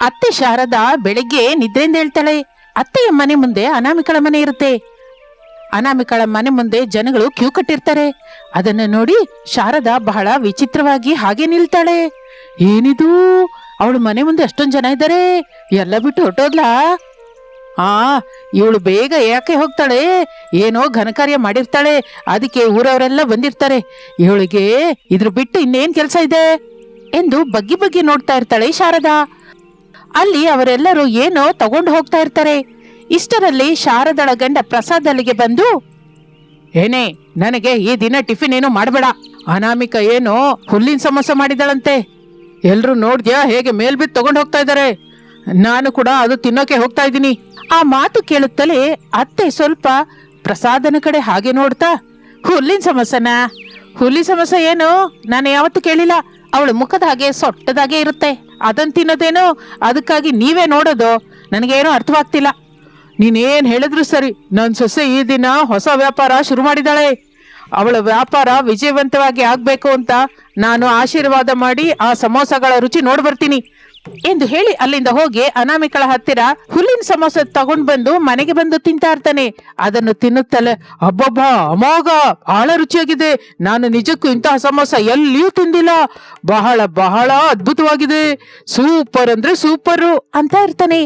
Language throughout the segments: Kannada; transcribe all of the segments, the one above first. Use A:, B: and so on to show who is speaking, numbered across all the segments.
A: ಅತ್ತೆ ಶಾರದಾ ಬೆಳಿಗ್ಗೆ ನಿದ್ರೆಯಿಂದ ಹೇಳ್ತಾಳೆ, ಅತ್ತೆಯ ಮನೆ ಮುಂದೆ ಅನಾಮಿಕಳ ಮನೆ ಇರುತ್ತೆ. ಅನಾಮಿಕಳ ಮನೆ ಮುಂದೆ ಜನಗಳು ಕ್ಯೂ ಕಟ್ಟಿರ್ತಾರೆ. ಅದನ್ನ ನೋಡಿ ಶಾರದಾ ಬಹಳ ವಿಚಿತ್ರವಾಗಿ ಹಾಗೆ ನಿಲ್ತಾಳೆ, ಏನಿದು? ಅವಳು ಮನೆ ಮುಂದೆ ಅಷ್ಟೊಂದು ಜನ ಇದ್ದಾರೆ, ಎಲ್ಲ ಬಿಟ್ಟು ಹೊಟ್ಟೋದ್ಲಾ ಆ, ಇವಳು ಬೇಗ ಯಾಕೆ ಹೋಗ್ತಾಳೆ, ಏನೋ ಘನಕಾರ್ಯ ಮಾಡಿರ್ತಾಳೆ, ಅದಕ್ಕೆ ಊರವರೆಲ್ಲ ಬಂದಿರ್ತಾರೆ, ಇವಳಿಗೆ ಇದ್ರ ಬಿಟ್ಟು ಇನ್ನೇನ್ ಕೆಲಸ ಇದೆ? ಎಂದು ಬಗ್ಗಿ ಬಗ್ಗಿ ನೋಡ್ತಾ ಇರ್ತಾಳೆ ಶಾರದಾ. ಅಲ್ಲಿ ಅವರೆಲ್ಲರೂ ಏನೋ ತಗೊಂಡು ಹೋಗ್ತಾ ಇರ್ತಾರೆ. ಇಷ್ಟರಲ್ಲಿ ಶಾರದಳ ಗಂಡ ಪ್ರಸಾದ್ ಅಲ್ಲಿಗೆ ಬಂದು, ಏನೇ, ನನಗೆ ಈ ದಿನ ಟಿಫಿನ್ ಏನು ಮಾಡಬೇಡ. ಅನಾಮಿಕ ಏನೋ ಹುಲ್ಲಿನ ಸಮಸ್ಯೆ ಮಾಡಿದಳಂತೆ. ಎಲ್ರು ನೋಡ್ದ್ಯಾ ಹೇಗೆ ಮೇಲ್ಬಿದ್ದು ತಗೊಂಡು ಹೋಗ್ತಾ ಇದ್ದಾರೆ. ನಾನು ಕೂಡ ಅದು ತಿನ್ನೋಕೆ ಹೋಗ್ತಾ ಇದ್ದೀನಿ. ಆ ಮಾತು ಕೇಳುತ್ತಲೇ ಅತ್ತೆ ಸ್ವಲ್ಪ ಪ್ರಸಾದನ ಕಡೆ ಹಾಗೆ ನೋಡ್ತಾ, ಹುಲ್ಲಿನ ಸಮಸ್ಯೆನಾ ಹುಲ್ಲಿ ಸಮಸ್ಯೆ ಏನು? ನಾನು ಯಾವತ್ತೂ ಕೇಳಿಲ್ಲ. ಅವಳ ಮುಖದ ಹಾಗೆ ಸೊಟ್ಟದಾಗೆ ಇರುತ್ತೆ. ಅದನ್ ತಿನ್ನೋದೇನೋ ಅದಕ್ಕಾಗಿ ನೀವೇ ನೋಡೋದು. ನನಗೇನು ಅರ್ಥವಾಗ್ತಿಲ್ಲ. ನೀನೇನ್ ಹೇಳಿದ್ರು ಸರಿ ನನ್ನ ಸೊಸೆ ಈ ದಿನ ಹೊಸ ವ್ಯಾಪಾರ ಶುರು ಮಾಡಿದಾಳೆ. ಅವಳ ವ್ಯಾಪಾರ ವಿಜಯವಂತವಾಗಿ ಆಗಬೇಕು ಅಂತ ನಾನು ಆಶೀರ್ವಾದ ಮಾಡಿ ಆ ಸಮೋಸಗಳ ರುಚಿ ನೋಡ್ ಬರ್ತೀನಿ ಎಂದು ಹೇಳಿ ಅಲ್ಲಿಂದ ಹೋಗಿ ಅನಾಮಿಕಳ ಹತ್ತಿರ ಹುಲ್ಲಿನ ಸಮೋಸ ತಗೊಂಡ್ ಬಂದು ಮನೆಗೆ ಬಂದು ತಿಂತಾ ಇರ್ತಾನೆ ಅದನ್ನು ತಿನ್ನುತ್ತಲೇ, ಅಬ್ಬಬ್ಬಾ, ಅಮೋಘ, ಬಹಳ ರುಚಿಯಾಗಿದೆ. ನಾನು ನಿಜಕ್ಕೂ ಇಂತಹ ಸಮೋಸ ಎಲ್ಲಿಯೂ ತಿಂದಿಲ್ಲ. ಬಹಳ ಬಹಳ ಅದ್ಭುತವಾಗಿದೆ. ಸೂಪರ್ ಅಂದ್ರೆ ಸೂಪರು, ಅಂತ ಇರ್ತಾನೆ.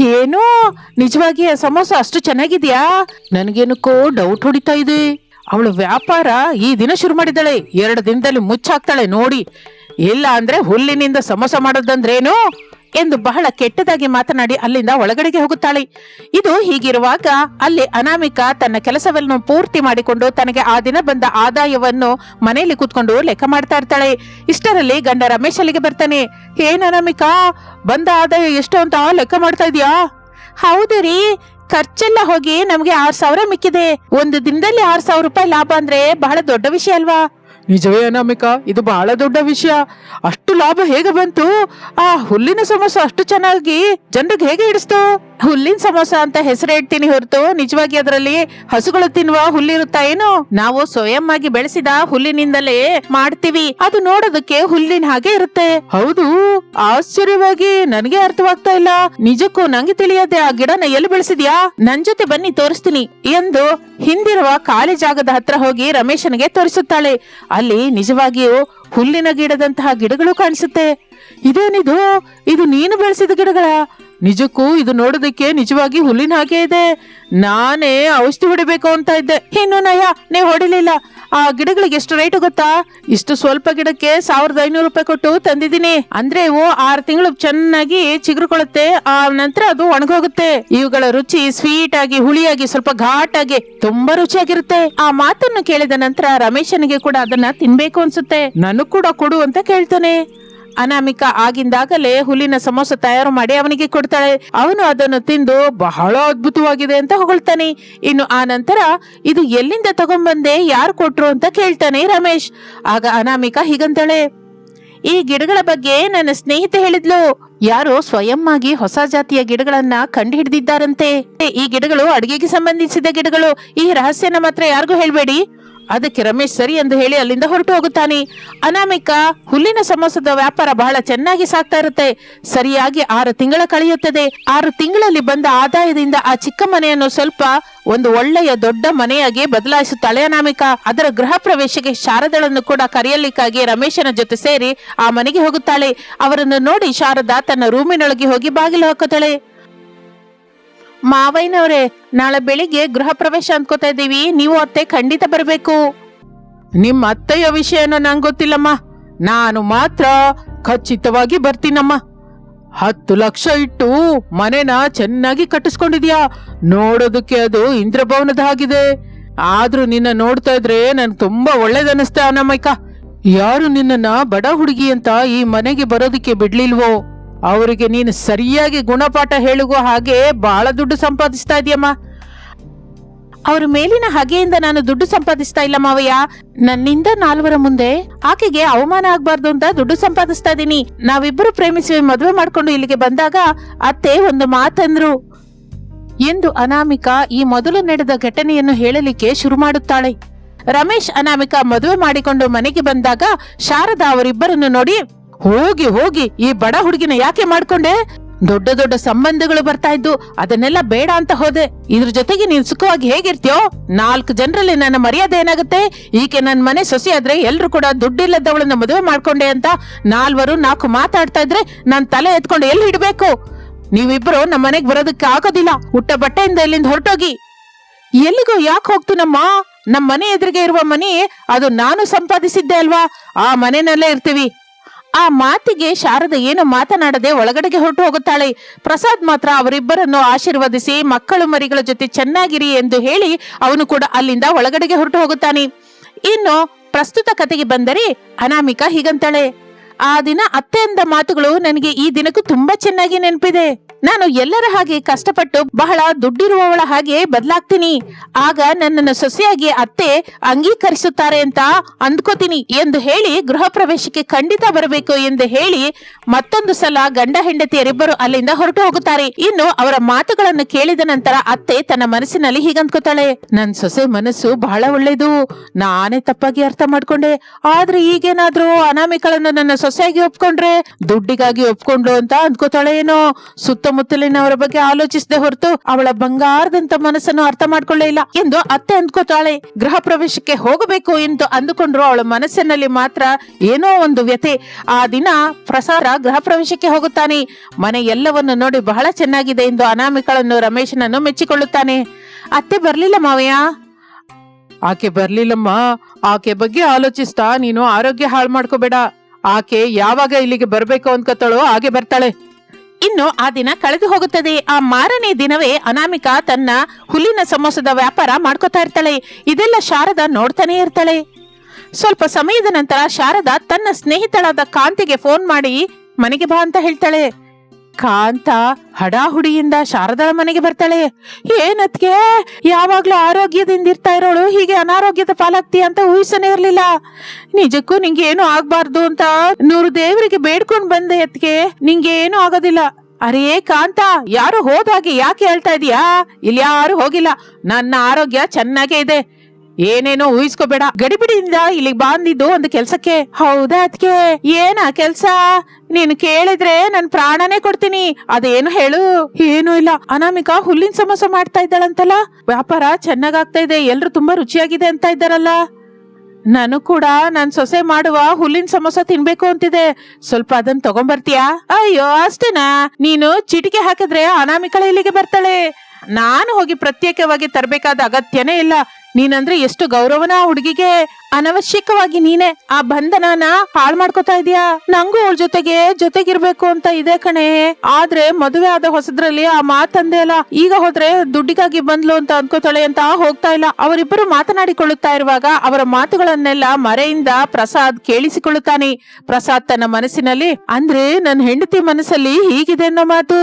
A: ಏನೋ, ನಿಜವಾಗಿ ಆ ಸಮೋಸ ಅಷ್ಟು ಚೆನ್ನಾಗಿದ್ಯಾ? ನನಗೇನಕ್ಕೋ ಡೌಟ್ ಹೊಡಿತಾ ಇದೆ. ಅವಳು ವ್ಯಾಪಾರ ಈ ದಿನ ಶುರು ಮಾಡಿದ್ದಾಳೆ ಎರಡು ದಿನದಲ್ಲಿ ಮುಚ್ಚಾಕ್ತಾಳೆ ನೋಡಿ. ಇಲ್ಲ ಅಂದ್ರೆ ಹುಲ್ಲಿನಿಂದ ಸಮೋಸ ಮಾಡೋದಂದ್ರೇನು ಎಂದು ಬಹಳ ಕೆಟ್ಟದಾಗಿ ಮಾತನಾಡಿ ಅಲ್ಲಿಂದ ಒಳಗಡೆಗೆ ಹೋಗುತ್ತಾಳೆ. ಇದು ಹೀಗಿರುವಾಗ ಅಲ್ಲಿ ಅನಾಮಿಕ ತನ್ನ ಕೆಲಸವನ್ನು ಪೂರ್ತಿ ಮಾಡಿಕೊಂಡು ತನಗೆ ಆ ದಿನ ಬಂದ ಆದಾಯವನ್ನು ಮನೆಯಲ್ಲಿ ಕೂತ್ಕೊಂಡು ಲೆಕ್ಕ ಮಾಡ್ತಾ ಇರ್ತಾಳೆ. ಇಷ್ಟರಲ್ಲಿ ಗಂಡ ರಮೇಶ್ ಅಲ್ಲಿಗೆ ಬರ್ತಾನೆ. ಏನ್ ಅನಾಮಿಕಾ, ಬಂದ ಆದಾಯ ಎಷ್ಟು ಅಂತ ಲೆಕ್ಕ ಮಾಡ್ತಾ ಇದೀಯಾ? ಹೌದು ರೀ, ಖರ್ಚೆಲ್ಲ ಹೋಗಿ ನಮ್ಗೆ ಆರ್ ಸಾವಿರ ಮಿಕ್ಕಿದೆ. ಒಂದು ದಿನದಲ್ಲಿ ಆರ್ ಸಾವಿರ ರೂಪಾಯಿ ಲಾಭ ಅಂದ್ರೆ ಬಹಳ ದೊಡ್ಡ ವಿಷಯ ಅಲ್ವಾ? ನಿಜವೇ ಅನಾಮಿಕಾ? ಇದು ಬಹಳ ದೊಡ್ಡ ವಿಷಯ. ಅಷ್ಟು ಲಾಭ ಹೇಗೆ ಬಂತು? ಆ ಹುಲ್ಲಿನ ಸಮೋಸ ಅಷ್ಟು ಚೆನ್ನಾಗಿ ಜನರಿಗೆ ಹೇಗೆ ಹಿಡಿಸ್ತು? ಹುಲ್ಲಿನ ಸಮೋಸ ಅಂತ ಹೆಸರು ಇಡ್ತೀನಿ ಹೊರತು. ನಿಜವಾಗಿ ಅದರಲ್ಲಿ ಹಸುಗಳು ತಿನ್ನುವ ಹುಲ್ಲಿರುತ್ತಾ ಏನು? ನಾವು ಸ್ವಯಂ ಆಗಿ ಬೆಳೆಸಿದ ಹುಲ್ಲಿನಿಂದಲೇ ಮಾಡ್ತೀವಿ. ಅದು ನೋಡೋದಕ್ಕೆ ಹುಲ್ಲಿನ ಹಾಗೆ ಇರುತ್ತೆ. ಹೌದು. ಆಶ್ಚರ್ಯವಾಗಿ ನನಗೆ ಅರ್ಥವಾಗ್ತಾ ಇಲ್ಲ. ನಿಜಕ್ಕೂ ನಂಗೆ ತಿಳಿಯದೆ ಆ ಗಿಡನ ಎಲ್ಲಿ ಬೆಳೆಸಿದ್ಯಾ? ನನ್ ಜೊತೆ ಬನ್ನಿ, ತೋರಿಸ್ತೀನಿ ಎಂದು ಹಿಂದಿರುವ ಖಾಲಿ ಜಾಗದ ಹತ್ರ ಹೋಗಿ ರಮೇಶನಿಗೆ ತೋರಿಸುತ್ತಾಳೆ. ಅಲ್ಲಿ ನಿಜವಾಗಿಯೂ ಹುಲ್ಲಿನ ಗಿಡದಂತಹ ಗಿಡಗಳು ಕಾಣಿಸುತ್ತೆ. ಇದೇನಿದು? ಇದು ನೀನು ಬೆಳೆಸಿದ ಗಿಡಗಳ. ನಿಜಕ್ಕೂ ಇದು ನೋಡೋದಕ್ಕೆ ನಿಜವಾಗಿ ಹುಲ್ಲಿನ ಹಾಗೆ ಇದೆ. ನಾನೇ ಔಷಧಿ ಹೊಡಿಬೇಕು ಅಂತ ಇದ್ದೆ. ಇನ್ನು ನಯ ನೀವು ಹೊಡಿಲಿಲ್ಲ. ಆ ಗಿಡಗಳಿಗೆ ಎಷ್ಟು ರೇಟ್ ಗೊತ್ತಾ? ಇಷ್ಟು ಸ್ವಲ್ಪ ಗಿಡಕ್ಕೆ ಸಾವಿರದ ಐನೂರು ರೂಪಾಯಿ ಕೊಟ್ಟು ತಂದಿದ್ದೀನಿ. ಅಂದ್ರೆ ಇವು ಆರು ತಿಂಗಳು ಚೆನ್ನಾಗಿ ಚಿಗುರುಕೊಳ್ಳುತ್ತೆ. ಆ ನಂತರ ಅದು ಒಣಗೋಗುತ್ತೆ. ಇವುಗಳ ರುಚಿ ಸ್ವೀಟ್ ಆಗಿ, ಹುಳಿಯಾಗಿ, ಸ್ವಲ್ಪ ಘಾಟ್ ಆಗಿ ತುಂಬಾ ರುಚಿಯಾಗಿರುತ್ತೆ. ಆ ಮಾತನ್ನು ಕೇಳಿದ ನಂತರ ರಮೇಶನಿಗೆ ಕೂಡ ಅದನ್ನ ತಿನ್ಬೇಕು ಅನ್ಸುತ್ತೆ. ನನಗ್ ಕೂಡ ಕೊಡು ಅಂತ ಕೇಳ್ತಾನೆ. ಅನಾಮಿಕ ಆಗಿಂದಾಗಲೇ ಹುಲ್ಲಿನ ಸಮೋಸ ತಯಾರು ಮಾಡಿ ಅವನಿಗೆ ಕೊಡ್ತಾಳೆ. ಅವನು ಅದನ್ನು ತಿಂದು ಬಹಳ ಅದ್ಭುತವಾಗಿದೆ ಅಂತ ಹೊಗಳ್ತಾನೆ. ಇನ್ನು ಆ ನಂತರ ಇದು ಎಲ್ಲಿಂದ ತಗೊಂಡ್ಬಂದೆ, ಯಾರು ಕೊಟ್ರು ಅಂತ ಕೇಳ್ತಾನೆ ರಮೇಶ್. ಆಗ ಅನಾಮಿಕ ಹೀಗಂತಾಳೆ. ಈ ಗಿಡಗಳ ಬಗ್ಗೆ ನನ್ನ ಸ್ನೇಹಿತೆ ಹೇಳಿದ್ಲು. ಯಾರೋ ಸ್ವಯಂ ಆಗಿ ಹೊಸ ಜಾತಿಯ ಗಿಡಗಳನ್ನ ಕಂಡು ಹಿಡಿದಿದ್ದಾರಂತೆ ಈ ಗಿಡಗಳು ಅಡಿಗೆಗೆ ಸಂಬಂಧಿಸಿದ ಗಿಡಗಳು. ಈ ರಹಸ್ಯನ ಮಾತ್ರ ಯಾರಿಗೂ ಹೇಳ್ಬೇಡಿ. ಅದಕ್ಕೆ ರಮೇಶ್ ಸರಿ ಎಂದು ಹೇಳಿ ಅಲ್ಲಿಂದ ಹೊರಟು ಹೋಗುತ್ತಾನೆ. ಅನಾಮಿಕ ಹುಲ್ಲಿನ ಸಮೋಸದ ವ್ಯಾಪಾರ ಬಹಳ ಚೆನ್ನಾಗಿ ಸಾಕ್ತಾ ಇರುತ್ತೆ. ಸರಿಯಾಗಿ ಆರು ತಿಂಗಳ ಕಳೆಯುತ್ತದೆ. ಆರು ತಿಂಗಳಲ್ಲಿ ಬಂದ ಆದಾಯದಿಂದ ಆ ಚಿಕ್ಕ ಮನೆಯನ್ನು ಸ್ವಲ್ಪ ಒಂದು ಒಳ್ಳೆಯ ದೊಡ್ಡ ಮನೆಯಾಗಿ ಬದಲಾಯಿಸುತ್ತಾಳೆ ಅನಾಮಿಕ. ಅದರ ಗೃಹ ಪ್ರವೇಶಕ್ಕೆ ಶಾರದಳನ್ನು ಕೂಡ ಕರೆಯಲಿಕ್ಕಾಗಿ ರಮೇಶನ ಜೊತೆ ಸೇರಿ ಆ ಮನೆಗೆ ಹೋಗುತ್ತಾಳೆ. ಅವರನ್ನು ನೋಡಿ ಶಾರದಾ ತನ್ನ ರೂಮಿನೊಳಗೆ ಹೋಗಿ ಬಾಗಿಲು ಹಾಕುತ್ತಾಳೆ. ಮಾವಯ್ಯನವ್ರೆ, ನಾಳೆ ಬೆಳಿಗ್ಗೆ ಗೃಹ ಪ್ರವೇಶ ಅಂದ್ಕೋತಾ ಇದ್ದೀವಿ. ನೀವು ಅತ್ತೆ ಖಂಡಿತ ಬರಬೇಕು. ನಿಮ್ಮ ಅತ್ತೆಯ ವಿಷಯನ ನಂಗೆ ಗೊತ್ತಿಲ್ಲಮ್ಮ. ನಾನು ಮಾತ್ರ ಖಚಿತವಾಗಿ ಬರ್ತೀನಮ್ಮ. ಹತ್ತು ಲಕ್ಷ ಇಟ್ಟು ಮನೆನ ಚೆನ್ನಾಗಿ ಕಟ್ಟಿಸ್ಕೊಂಡಿದ್ಯಾ? ನೋಡೋದಕ್ಕೆ ಅದು ಇಂದ್ರಭವನದ ಹಾಗಿದೆ. ಆದ್ರೂ ನಿನ್ನ ನೋಡ್ತಾ ಇದ್ರೆ ನನ್ ತುಂಬಾ ಒಳ್ಳೇದನ್ನಿಸ್ತಾ, ಅನಮೈಕ. ಯಾರು ನಿನ್ನನ್ನ ಬಡ ಹುಡುಗಿ ಅಂತ ಈ ಮನೆಗೆ ಬರೋದಕ್ಕೆ ಬಿಡ್ಲಿಲ್ವೋ? ಅವರಿಗೆ ನೀನು ಸರಿಯಾಗಿ ಗುಣಪಾಠ ಹೇಳುವ ಹಾಗೆ ಬಹಳ ದುಡ್ಡು ಸಂಪಾದಿಸ್ತಾ ಇದೆಯಮ್ಮ. ಅವ್ರ ಮೇಲಿನ ಹಗೆಯಿಂದ ನಾನು ದುಡ್ಡು ಸಂಪಾದಿಸ್ತಾ ಇಲ್ಲ ಮಾವಯ್ಯ. ನನ್ನಿಂದ ನಾಲ್ವರ ಮುಂದೆ ಆಕೆಗೆ ಅವಮಾನ ಆಗ್ಬಾರ್ದು ಅಂತ ದುಡ್ಡು ಸಂಪಾದಿಸ್ತಾ ಇದ್ದೀನಿ ನಾವಿಬ್ಬರು ಪ್ರೇಮಿಸಿ ಮದುವೆ ಮಾಡ್ಕೊಂಡು ಇಲ್ಲಿಗೆ ಬಂದಾಗ ಅತ್ತೆ ಒಂದು ಮಾತಂದ್ರು. ಎಂದು ಅನಾಮಿಕಾ ಈ ಮೊದಲು ನಡೆದ ಘಟನೆಯನ್ನು ಹೇಳಲಿಕ್ಕೆ ಶುರು ಮಾಡುತ್ತಾಳೆ. ರಮೇಶ್ ಅನಾಮಿಕಾ ಮದುವೆ ಮಾಡಿಕೊಂಡು ಮನೆಗೆ ಬಂದಾಗ ಶಾರದಾ ಅವರಿಬ್ಬರನ್ನು ನೋಡಿ ಹೋಗಿ ಹೋಗಿ ಈ ಬಡ ಹುಡುಗಿನ ಯಾಕೆ ಮಾಡ್ಕೊಂಡೆ? ದೊಡ್ಡ ದೊಡ್ಡ ಸಂಬಂಧಗಳು ಬರ್ತಾ ಇದ್ದು ಅದನ್ನೆಲ್ಲ ಬೇಡ ಅಂತ ಹೋದೆ. ಇದ್ರ ಜೊತೆಗೆ ನೀನ್ ಸುಖವಾಗಿ ಹೇಗಿರ್ತೀಯೋ? ನಾಲ್ಕು ಜನರಲ್ಲಿ ನನ್ನ ಮರ್ಯಾದೆ ಏನಾಗುತ್ತೆ? ಈಕೆ ನನ್ನ ಮನೆ ಸೊಸಿ ಆದ್ರೆ ಎಲ್ರು ಕೂಡ ದುಡ್ಡಿಲ್ಲದವಳನ್ನ ಮದುವೆ ಮಾಡ್ಕೊಂಡೆ ಅಂತ ನಾಲ್ವರು ನಾಲ್ಕು ಮಾತಾಡ್ತಾ ಇದ್ರೆ ನನ್ ತಲೆ ಎತ್ಕೊಂಡು ಎಲ್ಲಿ ಇಡ್ಬೇಕು? ನೀವಿಬ್ರು ನಮ್ಮ ಮನೆಗ್ ಬರೋದಕ್ಕೆ ಆಗೋದಿಲ್ಲ. ಹುಟ್ಟ ಬಟ್ಟೆಯಿಂದ ಇಲ್ಲಿಂದ ಹೊರಟೋಗಿ. ಎಲ್ಲಿಗೋ ಯಾಕೆ ಹೋಗ್ತೀನಮ್ಮ ನಮ್ಮ? ಮನೆ ಎದುರಿಗೆ ಇರುವ ಮನೆ ಅದು ನಾನು ಸಂಪಾದಿಸಿದ್ದೆ ಅಲ್ವಾ? ಆ ಮನೆನಲ್ಲೇ ಇರ್ತೀವಿ. ಆ ಮಾತಿಗೆ ಶಾರದ ಏನು ಮಾತನಾಡದೆ ಒಳಗಡೆಗೆ ಹೊರಟು ಹೋಗುತ್ತಾಳೆ. ಪ್ರಸಾದ್ ಮಾತ್ರ ಅವರಿಬ್ಬರನ್ನು ಆಶೀರ್ವದಿಸಿ ಮಕ್ಕಳು ಮರಿಗಳ ಜೊತೆ ಚೆನ್ನಾಗಿರಿ ಎಂದು ಹೇಳಿ ಅವನು ಕೂಡ ಅಲ್ಲಿಂದ ಒಳಗಡೆಗೆ ಹೊರಟು ಹೋಗುತ್ತಾನೆ. ಇನ್ನು ಪ್ರಸ್ತುತ ಕತೆಗೆ ಬಂದರೆ ಅನಾಮಿಕಾ ಹೀಗಂತಾಳೆ. ಆ ದಿನ ಅತ್ತೆ ಅಂದ ಮಾತುಗಳು ನನಗೆ ಈ ದಿನಕ್ಕೂ ತುಂಬಾ ಚೆನ್ನಾಗಿ ನೆನಪಿದೆ. ನಾನು ಎಲ್ಲರ ಹಾಗೆ ಕಷ್ಟಪಟ್ಟು ಬಹಳ ದುಡ್ಡಿರುವವಳ ಹಾಗೆ ಬದಲಾಗ್ತೀನಿ. ಆಗ ನನ್ನನ್ನು ಸೊಸೆಯಾಗಿ ಅತ್ತೆ ಅಂಗೀಕರಿಸುತ್ತಾರೆ ಅಂತ ಅಂದ್ಕೋತೀನಿ ಎಂದು ಹೇಳಿ ಗೃಹ ಪ್ರವೇಶಕ್ಕೆ ಖಂಡಿತ ಬರಬೇಕು ಎಂದು ಹೇಳಿ ಮತ್ತೊಂದು ಸಲ ಗಂಡ ಹೆಂಡತಿಯರಿಬ್ಬರು ಅಲ್ಲಿಂದ ಹೊರಟು ಹೋಗುತ್ತಾರೆ. ಇನ್ನು ಅವರ ಮಾತುಗಳನ್ನು ಕೇಳಿದ ನಂತರ ಅತ್ತೆ ತನ್ನ ಮನಸ್ಸಿನಲ್ಲಿ ಹೀಗಂದ್ಕೋತಾಳೆ ನನ್ ಸೊಸೆ ಮನಸ್ಸು ಬಹಳ ಒಳ್ಳೇದು ನಾನೇ ತಪ್ಪಾಗಿ ಅರ್ಥ ಮಾಡ್ಕೊಂಡೆ. ಆದ್ರೆ ಈಗೇನಾದ್ರೂ ಅನಾಮಿಕಳನ್ನು ನನ್ನ ಸೊಸೆಯಾಗಿ ಒಪ್ಕೊಂಡ್ರೆ, ದುಡ್ಡಿಗಾಗಿ ಒಪ್ಕೊಂಡು ಅಂತ ಅಂದ್ಕೋತಾಳೆ ಏನೋ ಸುತ್ತಮುತ್ತಲಿನವರ ಬಗ್ಗೆ ಆಲೋಚಿಸದೆ ಹೊರತು ಅವಳ ಬಂಗಾರದಂತ ಮನಸ್ಸನ್ನು ಅರ್ಥ ಮಾಡ್ಕೊಳ್ಳೇ ಇಲ್ಲ ಎಂದು ಅತ್ತೆ ಅಂದ್ಕೋತಾಳೆ. ಗೃಹ ಪ್ರವೇಶಕ್ಕೆ ಹೋಗಬೇಕು ಎಂದು ಅಂದುಕೊಂಡ್ರು ಅವಳ ಮನಸ್ಸಿನಲ್ಲಿ ಮಾತ್ರ ಏನೋ ಒಂದು ವ್ಯಥೆ. ಆ ದಿನ ಪ್ರಸಾರ ಗೃಹ ಪ್ರವೇಶಕ್ಕೆ ಹೋಗುತ್ತಾನೆ. ಮನೆ ಎಲ್ಲವನ್ನು ನೋಡಿ ಬಹಳ ಚೆನ್ನಾಗಿದೆ ಎಂದು ಅನಾಮಿಕಳನ್ನು ರಮೇಶನನ್ನು ಮೆಚ್ಚಿಕೊಳ್ಳುತ್ತಾನೆ. ಅತ್ತೆ ಬರ್ಲಿಲ್ಲ ಮಾವಯ್ಯ? ಆಕೆ ಬರ್ಲಿಲ್ಲಮ್ಮ. ಆಕೆ ಬಗ್ಗೆ ಆಲೋಚಿಸ್ತಾ ನೀನು ಆರೋಗ್ಯ ಹಾಳು ಮಾಡ್ಕೋಬೇಡ. ಆಕೆ ಯಾವಾಗ ಇಲ್ಲಿಗೆ ಬರ್ಬೇಕು ಅನ್ಕೋತಾಳೋ ಹಾಗೆ ಬರ್ತಾಳೆ. ಇನ್ನು ಆ ದಿನ ಕಳೆದು ಹೋಗುತ್ತದೆ. ಆ ಮಾರನೇ ದಿನವೇ ಅನಾಮಿಕ ತನ್ನ ಹುಲ್ಲಿನ ಸಮೋಸದ ವ್ಯಾಪಾರ ಮಾಡ್ಕೋತಾ ಇರ್ತಾಳೆ. ಇದೆಲ್ಲ ಶಾರದಾ ನೋಡ್ತಾನೆ ಇರ್ತಾಳೆ. ಸ್ವಲ್ಪ ಸಮಯದ ನಂತರ ಶಾರದಾ ತನ್ನ ಸ್ನೇಹಿತಳಾದ ಕಾಂತಿಗೆ ಫೋನ್ ಮಾಡಿ, ಮನೆಗೆ ಬಾ ಅಂತ ಹೇಳ್ತಾಳೆ. ಕಾಂತ ಹಡಾಹುಡಿಯಿಂದ ಶಾರದಾಳ ಮನೆಗೆ ಬರ್ತಾಳೆ. ಏನತ್ಗೆ? ಯಾವಾಗ್ಲೂ ಆರೋಗ್ಯದಿಂದ ಇರ್ತಾ ಇರೋಳು, ಹೀಗೆ ಅನಾರೋಗ್ಯದ ಪಾಲಾಗ್ತಿ ಅಂತ ಊಹಿಸನೇ ಇರ್ಲಿಲ್ಲ. ನಿಜಕ್ಕೂ ನಿಂಗೆ ಏನು ಆಗ್ಬಾರ್ದು ಅಂತ ನೂರು ದೇವರಿಗೆ ಬೇಡ್ಕೊಂಡ್ ಬಂದೆ ಅತ್ಗೆ. ನಿಂಗೆ ಏನು ಆಗೋದಿಲ್ಲ. ಅರೇ ಕಾಂತ, ಯಾರು ಹೋದಾಗೆ ಯಾಕೆ ಹೇಳ್ತಾ ಇದೀಯಾ? ಇಲ್ಲಿ ಯಾರು ಹೋಗಿಲ್ಲ. ನನ್ನ ಆರೋಗ್ಯ ಚೆನ್ನಾಗೇ ಇದೆ. ಏನೇನೋ ಊಹಿಸ್ಕೋಬೇಡ. ಗಡಿಬಿಡಿಯಿಂದ ಇಲ್ಲಿಗೆ ಬಂದಿದ್ದು ಒಂದು ಕೆಲ್ಸಕ್ಕೆ. ಹೌದಾ ಅದ್ಕೆ? ಏನ ಕೆಲ್ಸ? ನೀನು ಕೇಳಿದ್ರೆ ನನ್ ಪ್ರಾಣನೇ ಕೊಡ್ತೀನಿ. ಅದೇನು ಹೇಳು? ಏನು ಇಲ್ಲ. ಅನಾಮಿಕಾ ಹುಲ್ಲಿನ ಸಮೋಸ ಮಾಡ್ತಾ ಇದ್ದಾಳಂತಲ್ಲ? ವ್ಯಾಪಾರ ಚೆನ್ನಾಗಾಗ್ತಾ ಇದೆ. ಎಲ್ರು ತುಂಬಾ ರುಚಿಯಾಗಿದೆ ಅಂತ ಇದ್ದಾರಲ್ಲ? ನಾನು ಕೂಡ ನನ್ ಸೊಸೆ ಮಾಡುವ ಹುಲ್ಲಿನ ಸಮೋಸ ತಿನ್ಬೇಕು ಅಂತಿದೆ ಸ್ವಲ್ಪ ಅದನ್ನ ತಗೊಂಬರ್ತೀಯಾ? ಅಯ್ಯೋ, ಅಷ್ಟೇನಾ? ನೀನು ಚಿಟಿಕೆ ಹಾಕಿದ್ರೆ ಅನಾಮಿಕಳ ಇಲ್ಲಿಗೆ ಬರ್ತಾಳೆ. ನಾನು ಹೋಗಿ ಪ್ರತ್ಯೇಕವಾಗಿ ತರಬೇಕಾದ ಅಗತ್ಯನೇ ಇಲ್ಲ. ನೀನಂದ್ರೆ ಎಷ್ಟು ಗೌರವನ ಹುಡುಗಿಗೆ ಅನವಶ್ಯಕವಾಗಿ ನೀನೆ ಆ ಬಂಧನನ ಹಾಳ್ ಮಾಡ್ಕೋತಾ ಇದೀಯಾ? ನಂಗೂ ಅವಳ ಜೊತೆಗೆ ಜೊತೆಗಿರ್ಬೇಕು ಅಂತ ಇದೆ ಕಣೆ. ಆದ್ರೆ ಮದುವೆ ಆದ ಹೊಸದ್ರಲ್ಲಿ ಆ ಮಾತಂದೆ ಅಲ್ಲ. ಈಗ ಹೋದ್ರೆ ದುಡ್ಡಿಗಾಗಿ ಬಂದ್ಲು ಅಂತ ಅನ್ಕೋತಾಳೆ ಅಂತ ಹೋಗ್ತಾ ಇಲ್ಲ. ಅವರಿಬ್ಬರು ಮಾತನಾಡಿಕೊಳ್ಳುತ್ತಾ ಇರುವಾಗ ಅವರ ಮಾತುಗಳನ್ನೆಲ್ಲ ಮರೆಯಿಂದ ಪ್ರಸಾದ್ ಕೇಳಿಸಿಕೊಳ್ಳುತ್ತಾನೆ. ಪ್ರಸಾದ್ ತನ್ನ ಮನಸ್ಸಿನಲ್ಲಿ, ಅಂದ್ರೆ ನನ್ನ ಹೆಂಡತಿ ಮನಸ್ಸಲ್ಲಿ ಹೀಗಿದೆ ಅನ್ನೋ ಮಾತು?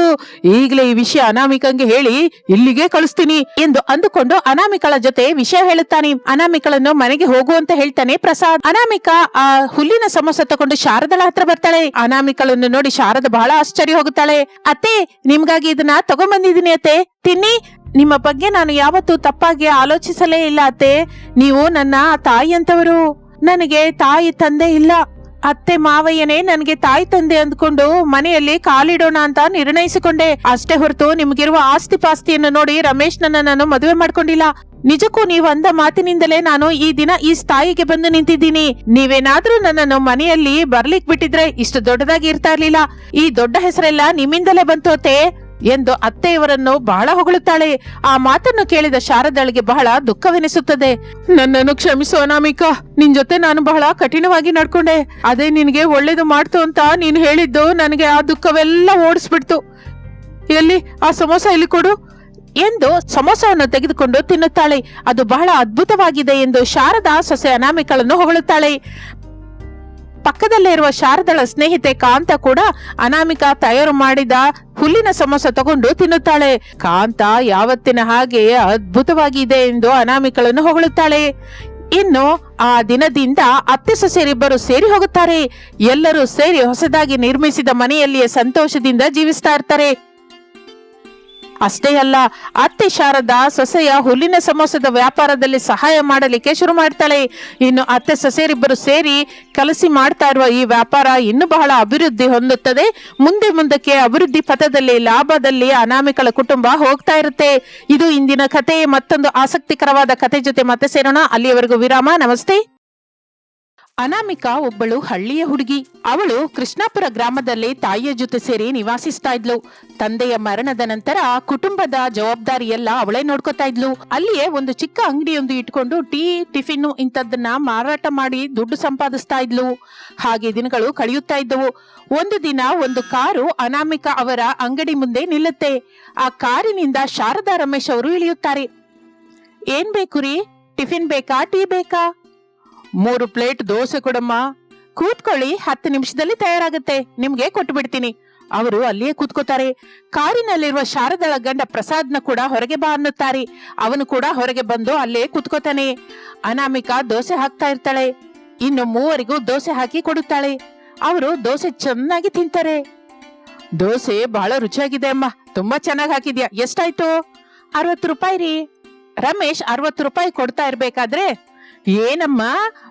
A: ಈಗಲೇ ಈ ವಿಷಯ ಅನಾಮಿಕಂಗೆ ಹೇಳಿ ಇಲ್ಲಿಗೆ ಕಳಿಸ್ತೀನಿ ಎಂದು ಅಂದುಕೊಂಡು ಅನಾಮಿಕಳ ಜೊತೆ ವಿಷಯ ಹೇಳುತ್ತಾನೆ, ಅನಾಮಿಕಳನ್ನು ಮನೆಗೆ ಹೋಗು ಅಂತ ಹೇಳ್ತಾನೆ ಪ್ರಸಾದ್. ಅನಾಮಿಕಾ ಆ ಹುಲ್ಲಿನ ಸಮೋಸ ತಗೊಂಡು ಶಾರದಳ ಹತ್ರ ಬರ್ತಾಳೆ. ಅನಾಮಿಕಳನ್ನು ನೋಡಿ ಶಾರದ ಬಹಳ ಆಶ್ಚರ್ಯ ಹೋಗುತ್ತಾಳೆ. ಅತ್ತೆ, ನಿಮ್ಗಾಗಿ ಇದನ್ನ ತಗೊಂಡ್ಬಂದಿದೀನಿ ಅತ್ತೆ. ತಿನ್ನಿ. ನಿಮ್ಮ ಬಗ್ಗೆ ನಾನು ಯಾವತ್ತೂ ತಪ್ಪಾಗಿ ಆಲೋಚಿಸಲೇ ಇಲ್ಲ ಅತ್ತೆ. ನೀವು ನನ್ನ ತಾಯಿ ಅಂತವರು. ನನಗೆ ತಾಯಿ ತಂದೆ ಇಲ್ಲ. ಅತ್ತೆ ಮಾವಯ್ಯನೇ ನನಗೆ ತಾಯಿ ತಂದೆ ಅಂದ್ಕೊಂಡು ಮನೆಯಲ್ಲಿ ಕಾಲಿಡೋಣ ಅಂತ ನಿರ್ಣಯಿಸಿಕೊಂಡೆ. ಅಷ್ಟೇ ಹೊರತು ನಿಮ್ಗಿರುವ ಆಸ್ತಿ ಪಾಸ್ತಿಯನ್ನು ನೋಡಿ ರಮೇಶ್ನನ್ನ ನಾನು ಮದುವೆ ಮಾಡ್ಕೊಂಡಿಲ್ಲ. ನಿಜಕ್ಕೂ ನೀವು ಅಂದ ಮಾತಿನಿಂದಲೇ ನಾನು ಈ ದಿನ ಈ ಸ್ಥಾಯಿಗೆ ಬಂದು ನಿಂತಿದ್ದೀನಿ. ನೀವೇನಾದ್ರೂ ನನ್ನನ್ನು ಮನೆಯಲ್ಲಿ ಬರ್ಲಿಕ್ ಬಿಟ್ಟಿದ್ರೆ ಇಷ್ಟು ದೊಡ್ಡದಾಗಿ ಇರ್ತಾ ಇರ್ಲಿಲ್ಲ. ಈ ದೊಡ್ಡ ಹೆಸರೆಲ್ಲ ನಿಮ್ಮಿಂದಲೇ ಬಂತು ಅತ್ತೆ ಎಂದು ಅತ್ತೆಯವರನ್ನು ಬಹಳ ಹೊಗಳುತ್ತಾಳೆ. ಆ ಮಾತನ್ನು ಕೇಳಿದ ಶಾರದಳಿಗೆ ಬಹಳ ದುಃಖವೆನಿಸುತ್ತದೆ. ನನ್ನನ್ನು ಕ್ಷಮಿಸು ಅನಾಮಿಕಾ. ನಿನ್ ಜೊತೆ ನಾನು ಬಹಳ ಕಠಿಣವಾಗಿ ನಡ್ಕೊಂಡೆ. ಅದೇ ನಿನಗೆ ಒಳ್ಳೇದು ಮಾಡ್ತು ಅಂತ ನೀನು ಹೇಳಿದ್ದು ನನಗೆ ಆ ದುಃಖವೆಲ್ಲ ಓಡಿಸ್ಬಿಡ್ತು. ಎಲ್ಲಿ? ಆ ಸಮೋಸ ಇಲ್ಲಿ ಕೊಡು? ಎಂದು ಸಮೋಸವನ್ನು ತೆಗೆದುಕೊಂಡು ತಿನ್ನುತ್ತಾಳೆ. ಅದು ಬಹಳ ಅದ್ಭುತವಾಗಿದೆ ಎಂದು ಶಾರದಾ ಸೊಸೆ ಅನಾಮಿಕಳನ್ನು ಹೊಗಳುತ್ತಾಳೆ. ಪಕ್ಕದಲ್ಲೇ ಇರುವ ಶಾರದಳ ಸ್ನೇಹಿತೆ ಕಾಂತ ಕೂಡ ಅನಾಮಿಕಾ ತಯಾರು ಮಾಡಿದ ಹುಲ್ಲಿನ ಸಮೋಸ ತಗೊಂಡು ತಿನ್ನುತ್ತಾಳೆ. ಕಾಂತ ಯಾವತ್ತಿನ ಹಾಗೆ ಅದ್ಭುತವಾಗಿದೆ ಎಂದು ಅನಾಮಿಕಳನ್ನು ಹೊಗಳುತ್ತಾಳೆ. ಇನ್ನು ಆ ದಿನದಿಂದ ಅತ್ತೆ ಸೊಸೆಯರಿಬ್ಬರು ಸೇರಿ ಹೋಗುತ್ತಾರೆ. ಎಲ್ಲರೂ ಸೇರಿ ಹೊಸದಾಗಿ ನಿರ್ಮಿಸಿದ ಮನೆಯಲ್ಲಿಯೇ ಸಂತೋಷದಿಂದ ಜೀವಿಸ್ತಾ ಇರ್ತಾರೆ. ಅಷ್ಟೇ ಅಲ್ಲ, ಅತ್ತೆ ಶಾರದಾ ಸೊಸೆಯ ಹುಲ್ಲಿನ ಸಮೋಸದ ವ್ಯಾಪಾರದಲ್ಲಿ ಸಹಾಯ ಮಾಡಲಿಕ್ಕೆ ಶುರು ಮಾಡ್ತಾಳೆ. ಇನ್ನು ಅತ್ತೆ ಸೊಸೆಯರಿಬ್ಬರು ಸೇರಿ ಕಲಸಿ ಮಾಡ್ತಾ ಇರುವ ಈ ವ್ಯಾಪಾರ ಇನ್ನು ಬಹಳ ಅಭಿವೃದ್ಧಿ ಹೊಂದುತ್ತದೆ. ಮುಂದೆ ಮುಂದಕ್ಕೆ ಅಭಿವೃದ್ಧಿ ಪಥದಲ್ಲಿ, ಲಾಭದಲ್ಲಿ ಅನಾಮಿಕಳ ಕುಟುಂಬ ಹೋಗ್ತಾ ಇರುತ್ತೆ. ಇದು ಇಂದಿನ ಕತೆ ಮತ್ತೊಂದು ಆಸಕ್ತಿಕರವಾದ ಕತೆ ಜೊತೆ ಮತ್ತೆ ಸೇರೋಣ. ಅಲ್ಲಿಯವರೆಗೂ ವಿರಾಮ. ನಮಸ್ತೆ. ಅನಾಮಿಕಾ ಒಬ್ಬಳು ಹಳ್ಳಿಯ ಹುಡುಗಿ. ಅವಳು ಕೃಷ್ಣಾಪುರ ಗ್ರಾಮದಲ್ಲಿ ತಾಯಿಯ ಜೊತೆ ಸೇರಿ ನಿವಾಸಿಸ್ತಾ ಇದ್ಲು. ತಂದೆಯ ಮರಣದ ನಂತರ ಕುಟುಂಬದ ಜವಾಬ್ದಾರಿ ಎಲ್ಲ ಅವಳೇ ನೋಡ್ಕೊತಾ ಇದ್ಲು. ಅಲ್ಲಿಯೇ ಒಂದು ಚಿಕ್ಕ ಅಂಗಡಿಯೊಂದು ಇಟ್ಕೊಂಡು ಟೀ ಟಿಫಿನ್ ಇಂಥದ್ದನ್ನ ಮಾರಾಟ ಮಾಡಿ ದುಡ್ಡು ಸಂಪಾದಿಸ್ತಾ ಇದ್ಲು. ಹಾಗೆ ದಿನಗಳು ಕಳೆಯುತ್ತಾ ಇದ್ದವು. ಒಂದು ದಿನ ಒಂದು ಕಾರು ಅನಾಮಿಕಾ ಅವರ ಅಂಗಡಿ ಮುಂದೆ ನಿಲ್ಲುತ್ತೆ. ಆ ಕಾರಿನಿಂದ ಶಾರದಾ ರಮೇಶ್ ಅವರು ಇಳಿಯುತ್ತಾರೆ. ಏನ್ ಬೇಕು ರೀ? ಟಿಫಿನ್ ಬೇಕಾ? ಟೀ ಬೇಕಾ? ಮೂರು ಪ್ಲೇಟ್ ದೋಸೆ ಕೊಡಮ್ಮ. ಕೂತ್ಕೊಳ್ಳಿ, ಹತ್ತು ನಿಮಿಷದಲ್ಲಿ ತಯಾರಾಗುತ್ತೆ. ನಿಮ್ಗೆ ಕೊಟ್ಟು ಬಿಡ್ತೀನಿ ಅವರು ಅಲ್ಲಿಯೇ ಕೂತ್ಕೋತಾರೆ. ಕಾರಿನಲ್ಲಿರುವ ಶಾರದಳ ಗಂಡ ಪ್ರಸಾದ್ನ ಕೂಡ ಹೊರಗೆ ಬಾ ಅನ್ನುತ್ತಾರೆ. ಅವನು ಕೂಡ ಹೊರಗೆ ಬಂದು ಅಲ್ಲೇ ಕೂತ್ಕೋತಾನೆ. ಅನಾಮಿಕಾ ದೋಸೆ ಹಾಕ್ತಾ ಇರ್ತಾಳೆ. ಇನ್ನು ಮೂವರಿಗೂ ದೋಸೆ ಹಾಕಿ ಕೊಡುತ್ತಾಳೆ. ಅವರು ದೋಸೆ ಚೆನ್ನಾಗಿ ತಿಂತಾರೆ. ದೋಸೆ ಬಹಳ ರುಚಿಯಾಗಿದೆ ಅಮ್ಮ. ತುಂಬಾ ಚೆನ್ನಾಗಿ ಹಾಕಿದ್ಯಾ. ಎಷ್ಟಾಯ್ತು? ಅರವತ್ತು ರೂಪಾಯಿ ರೀ. ರಮೇಶ್ ಅರವತ್ತು ರೂಪಾಯಿ ಕೊಡ್ತಾ ಇರ್ಬೇಕಾದ್ರೆ ಏನಮ್ಮ?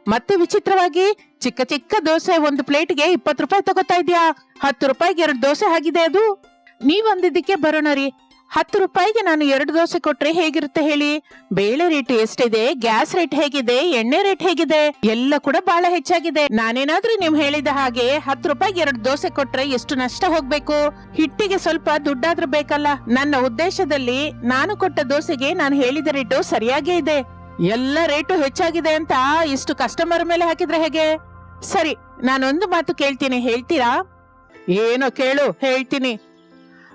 A: ಮತ್ತೆ ವಿಚಿತ್ರವಾಗಿ? ಚಿಕ್ಕ ಚಿಕ್ಕ ದೋಸೆ ಒಂದು ಪ್ಲೇಟ್ಗೆ ಇಪ್ಪತ್ತು ರೂಪಾಯಿ ತಗೋತಾ ಇದ್ಯಾ? ಹತ್ತು ರೂಪಾಯಿಗೆ ಎರಡು ದೋಸೆ ಆಗಿದೆ ಅದು? ನೀವ್ ಅಂದಿದ್ದಕ್ಕೆ ಬರೋಣ ರೀ. ಹತ್ತು ರೂಪಾಯಿಗೆ ನಾನು ಎರಡು ದೋಸೆ ಕೊಟ್ರೆ ಹೇಗಿರುತ್ತೆ ಹೇಳಿ? ಬೇಳೆ ರೇಟ್ ಎಷ್ಟಿದೆ? ಗ್ಯಾಸ್ ರೇಟ್ ಹೇಗಿದೆ? ಎಣ್ಣೆ ರೇಟ್ ಹೇಗಿದೆ? ಎಲ್ಲ ಕೂಡ ಬಹಳ ಹೆಚ್ಚಾಗಿದೆ. ನಾನೇನಾದ್ರೂ ನೀವು ಹೇಳಿದ ಹಾಗೆ ಹತ್ತು ರೂಪಾಯಿಗೆ ಎರಡು ದೋಸೆ ಕೊಟ್ರೆ ಎಷ್ಟು ನಷ್ಟ ಹೋಗ್ಬೇಕು? ಹಿಟ್ಟಿಗೆ ಸ್ವಲ್ಪ ದುಡ್ಡಾದ್ರೂ ಬೇಕಲ್ಲ. ನನ್ನ ಉದ್ದೇಶದಲ್ಲಿ ನಾನು ಕೊಟ್ಟ ದೋಸೆಗೆ ನಾನು ಹೇಳಿದ ರೇಟು ಸರಿಯಾಗೇ ಇದೆ. ಎಲ್ಲ ರೇಟು ಹೆಚ್ಚಾಗಿದೆ ಅಂತ ಇಷ್ಟು ಕಸ್ಟಮರ್ ಮೇಲೆ ಹಾಕಿದ್ರೆ ಹೇಗೆ? ಸರಿ, ನಾನೊಂದು ಮಾತು ಕೇಳ್ತೀನಿ, ಹೇಳ್ತೀರಾ? ಏನೋ ಕೇಳು, ಹೇಳ್ತೀನಿ.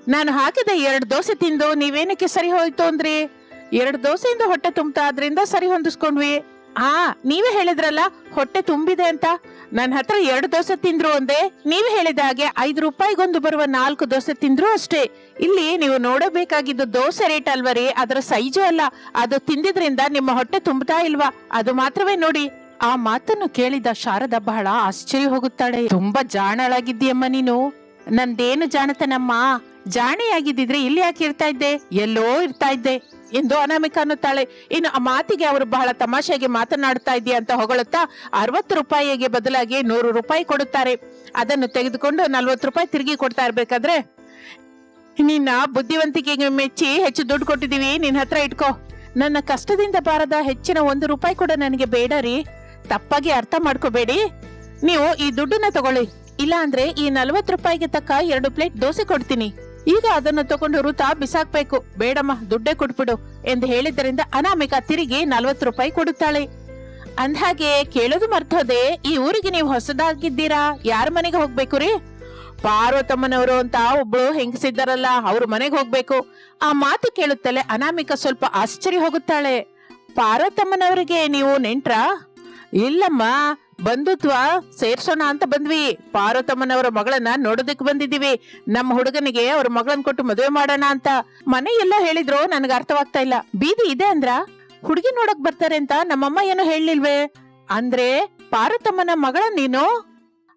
A: ನಾನು ಹಾಕಿದ ಎರಡು ದೋಸೆ ತಿಂದು ನೀವೇನಕ್ಕೆ ಸರಿ ಹೋಯ್ತು ಅಂದ್ರಿ? ಎರಡು ದೋಸೆಯಿಂದ ಹೊಟ್ಟೆ ತುಂಬ್ತಾ ಅದರಿಂದ ಸರಿ ಹೊಂದಿಸ್ಕೊಂಡ್ವಿ. ಆ, ನೀವೇ ಹೇಳಿದ್ರಲ್ಲ, ಹೊಟ್ಟೆ ತುಂಬಿದೆ ಅಂತ. ನನ್ನ ಹತ್ರ ಎರಡು ದೋಸೆ ತಿಂದ್ರು ಒಂದೇ ನೀವು ಹೇಳಿದ ಹಾಗೆ ಐದು ರೂಪಾಯಿಗೊಂದು ಬರುವ ನಾಲ್ಕು ದೋಸೆ ತಿಂದ್ರು ಅಷ್ಟೇ. ಇಲ್ಲಿ ನೀವು ನೋಡಬೇಕಾಗಿದ್ದು ದೋಸೆ ರೇಟ್ ಅಲ್ವರಿ, ಅದರ ಸೈಜು ಅಲ್ಲ. ಅದು ತಿಂದಿದ್ರಿಂದ ನಿಮ್ಮ ಹೊಟ್ಟೆ ತುಂಬತಾ ಇಲ್ವಾ? ಅದು ಮಾತ್ರವೇ ನೋಡಿ. ಆ ಮಾತನ್ನು ಕೇಳಿದ ಶಾರದ ಬಹಳ ಆಶ್ಚರ್ಯ ಹೋಗುತ್ತಾಳೆ. ತುಂಬಾ ಜಾಣಳಾಗಿದ್ದೀಯಮ್ಮ ನೀನು. ನಂದೇನು ಜಾಣತನಮ್ಮ? ಜಾಣೆಯಾಗಿದ್ದಿದ್ರೆ ಇಲ್ಲಿ ಯಾಕೆ ಇರ್ತಾ ಇದ್ದೆ? ಎಲ್ಲೋ ಇರ್ತಾ ಇದ್ದೆ. ಎಂದು ಅನಾಮಿಕ ಅನ್ನುತ್ತಾಳೆ ಇನ್ನು ಆ ಮಾತಿಗೆ ಅವರು ಬಹಳ ತಮಾಷೆಗೆ ಮಾತನಾಡ್ತಾ ಇದೆಯಾ ಅಂತ ಹೊಗಳುತ್ತಾ ಅರವತ್ತು ರೂಪಾಯಿಗೆ ಬದಲಾಗಿ ನೂರು ರೂಪಾಯಿ ಕೊಡುತ್ತಾರೆ. ಅದನ್ನು ತೆಗೆದುಕೊಂಡು ನಲ್ವತ್ತು ರೂಪಾಯಿ ತಿರುಗಿ ಕೊಡ್ತಾ ಇರ್ಬೇಕಾದ್ರೆ, ನಿನ್ನ ಬುದ್ಧಿವಂತಿಕೆಗೆ ಮೆಚ್ಚಿ ಹೆಚ್ಚು ದುಡ್ಡು ಕೊಟ್ಟಿದೀವಿ ನಿನ್ನ ಹತ್ರ ಇಟ್ಕೋ. ನನ್ನ ಕಷ್ಟದಿಂದ ಬಾರದ ಹೆಚ್ಚಿನ ಒಂದು ರೂಪಾಯಿ ಕೂಡ ನನಗೆ ಬೇಡ ರೀ. ತಪ್ಪಾಗಿ ಅರ್ಥ ಮಾಡ್ಕೋಬೇಡಿ. ನೀವು ಈ ದುಡ್ಡನ್ನ ತಗೊಳ್ಳಿ. ಇಲ್ಲ ಅಂದ್ರೆ ಈ ನಲ್ವತ್ತು ರೂಪಾಯಿಗೆ ತಕ್ಕ ಎರಡು ಪ್ಲೇಟ್ ದೋಸೆ ಕೊಡ್ತೀನಿ. ಈಗ ಅದನ್ನು ತಗೊಂಡು ಋತ ಬಿಸಾಕ್ಬೇಕು. ಬೇಡಮ್ಮ, ದುಡ್ಡೇ ಕೊಟ್ಬಿಡು ಎಂದು ಹೇಳಿದ್ದರಿಂದ ಅನಾಮಿಕ ತಿರುಗಿ ನಲ್ವತ್ತು ರೂಪಾಯಿ ಕೊಡುತ್ತಾಳೆ. ಅಂದ್ಹಾಗೆ ಕೇಳೋದು ಮರ್ತೋದೆ, ಈ ಊರಿಗೆ ನೀವು ಹೊಸದಾಗಿದ್ದೀರಾ? ಯಾರ ಮನೆಗೆ ಹೋಗ್ಬೇಕು ರೀ? ಪಾರ್ವತಮ್ಮನವರು ಅಂತ ಒಬ್ಳು ಹೆಂಗಸಿದ್ದಾರಲ್ಲ, ಅವ್ರ ಮನೆಗೆ ಹೋಗ್ಬೇಕು. ಆ ಮಾತು ಕೇಳುತ್ತಲೇ ಅನಾಮಿಕ ಸ್ವಲ್ಪ ಆಶ್ಚರ್ಯ ಹೋಗುತ್ತಾಳೆ. ಪಾರ್ವತಮ್ಮನವರಿಗೆ ನೀವು ನೆಂಟ್ರಾ? ಇಲ್ಲಮ್ಮ ಬಂಧುತ್ವ ಸೇರ್ಸೋಣ ಅಂತ ಬಂದ್ವಿ. ಪಾರ್ವತಮ್ಮನವರ ಮಗಳನ್ನ ನೋಡೋದಕ್ಕೆ ಬಂದಿದೀವಿ ನಮ್ಮ ಹುಡುಗನಿಗೆ ಅವ್ರ ಮಗಳನ್ ಕೊಟ್ಟು ಮದುವೆ ಮಾಡೋಣ ಅಂತ. ಮನೆ ಎಲ್ಲ ಹೇಳಿದ್ರು ನನಗೆ ಅರ್ಥವಾಗ್ತಾ ಇಲ್ಲ. ಬೀದಿ ಇದೆ ಅಂದ್ರ? ಹುಡುಗಿ ನೋಡಕ್ ಬರ್ತಾರೆ ಅಂತ ನಮ್ಮಮ್ಮ ಏನು ಹೇಳಿಲ್ವೇ ಅಂದ್ರೆ ಪಾರ್ವತಮ್ಮನ ಮಗಳ ನೀನು?